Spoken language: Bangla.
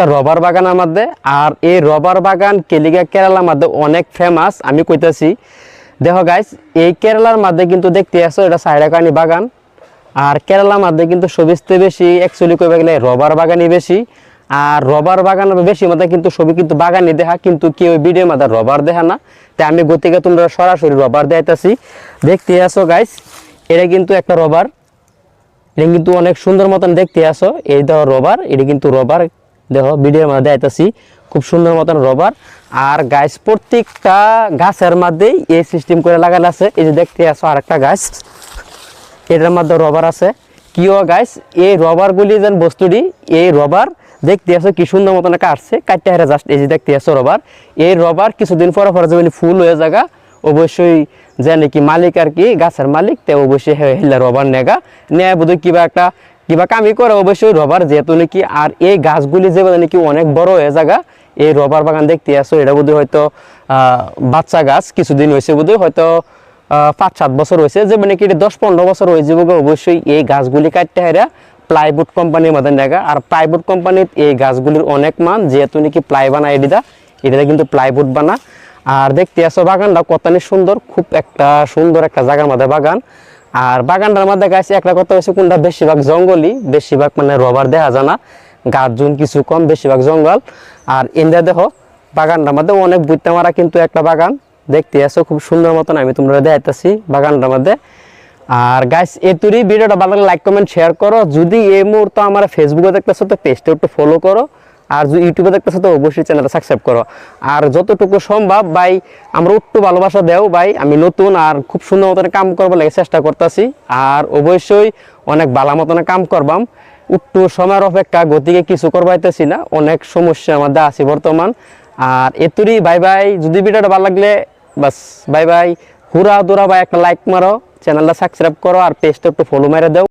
একটা রবার বাগানের মধ্যে, আর এই রবার বাগান কেলিগা কেরালার মধ্যে অনেক ফেমাস আমি কইতাছি। দেখো গাইস এই কেরালার মধ্যে কিন্তু দেখতে আসো এটা সাইডাকানি বাগান। আর কেরালার মধ্যে কিন্তু সবিস্তে বেশি অ্যাকচুয়ালি কইবা গেলে রবার বাগানই বেশি। আর রবার বাগান বেশি মধ্যে কিন্তু ছবি কিন্তু বাগানই দেখা কিন্তু কেউ ভিডিওর মধ্যে রবার দেখা না। তাই আমি গতিকে তোমরা সরাসরি রবার দেখাইতেছি। দেখতে আসো গাইস এটা কিন্তু একটা রবার। এটা কিন্তু অনেক সুন্দর মতন দেখতে আসো এই দেখো রবার, এটা কিন্তু রবার দেখো ভিডিওর মধ্যে দেখাইতেছি খুব সুন্দর মতন রবার আর গাছ প্রত্যেকটা গাছের মধ্যেই এই সিস্টেম করে লাগানো আছে। এই যে দেখতে আসো আরেকটা গাছ এটার মধ্যে রবার আছে। কিও গাইস এই রবারগুলি যেন বস্তুটি, এই রবার দেখতে আসো কি সুন্দর মতন কাটছে কাটতে হারে জাস্ট এই যে দেখতে আসো রবার এই রবার কিছুদিন পরে পরে যখন ফুল হয়ে যাগা, অবশ্যই যে নাকি মালিক আর কি, গাছের মালিক, তে অবশ্যই হেলে রবার নেগা। নেয় বোধহয় কিবা একটা কিবা কামি করে অবশ্যই রবার যেহেতু নাকি আর এই গাছগুলি যে নাকি অনেক বড় হয়ে যাগা এই রবার বাগান দেখতে আসো এটা বোধহয় হয়তো বাচ্চা গাছ কিছুদিন হয়েছে বোধহয়, হয়তো পাঁচ সাত বছর হয়েছে, যে মানে কি এটা দশ পনেরো বছর হয়ে যাব অবশ্যই এই গাছগুলি কাটতে হারা প্লাইউড কোম্পানির মধ্যে নেগা। আর প্লাইউড কোম্পানির এই গাছগুলির অনেক মান, যেহেতু নাকি প্লাই বানা এডিদা এটা কিন্তু প্লাইউড বানা। আর দেখতে আসো বাগানটা কতনি সুন্দর, খুব একটা সুন্দর একটা জায়গার মধ্যে বাগান। আর বাগানটার মধ্যে গাছ একটা কথা হচ্ছে কোনটা? বেশিরভাগ জঙ্গলই, বেশিরভাগ মানে রবার দেখা যায় না। গাছ জুন কিছু কম, বেশিরভাগ জঙ্গল। আর ইন্ডিয়া দেখো, বাগানটার মধ্যে অনেক বুঝতে মারা কিন্তু একটা বাগান। দেখতে আসো খুব সুন্দর মতন আমি তোমরা দেখাইতেছি বাগানটার মধ্যে। আর গাইস এতুরি ভিডিওটা ভালো লাগলে লাইক কমেন্ট শেয়ার করো। যদি এই মুহূর্তে আমার ফেসবুকে দেখতেছো, তো পেজটা একটু ফলো করো। আর যদি ইউটিউবে দেখতেছো তো অবশ্যই চ্যানেলটা সাবস্ক্রাইব করো। আর যতটুকু সম্ভব, ভাই, আমরা একটু ভালোবাসা দেও, ভাই, আমি নতুন আর খুব সুন্দর মতন কাম করব লাগে চেষ্টা করতেছি। আর অবশ্যই অনেক ভালো মতন কাম করবাম। একটু সময়ের অপেক্ষা গতিকে কিছু করবাইতেছি না, অনেক সমস্যার মধ্যে আছে বর্তমান। আর এতুরি বাই বাই যদি ভিডিওটা ভালো লাগলে, বাস বাই বাই হুরা দুরা ভাই, একটা লাইক মারো চ্যানেলটা সাবস্ক্রাইব করো আর পেজটা একটু ফলো মেরে দাও।